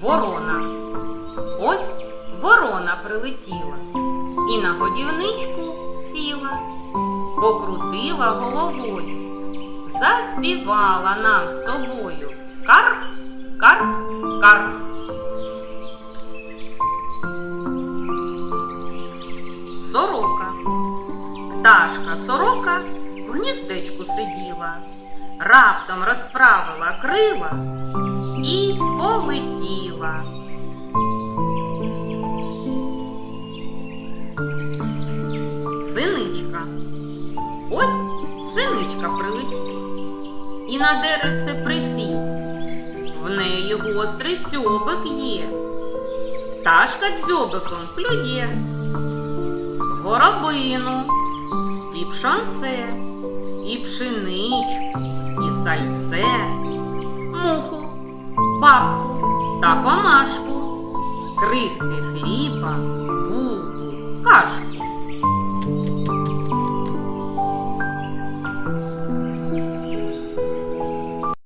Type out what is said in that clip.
Ворона. Ось ворона прилетіла і на годівничку сіла, покрутила головою, заспівала нам з тобою кар, кар, кар. Сорока. Пташка сорока в гніздечку сиділа, раптом розправила крила і полетіла. Синичка. Ось синичка прилетів і на деревце присів. В неї гострий дзьобик є. Пташка дзьобиком клює. Горобину, і пшонце, і пшеничку, і сальце, муху, бабку крихти хліба, булку, кашку.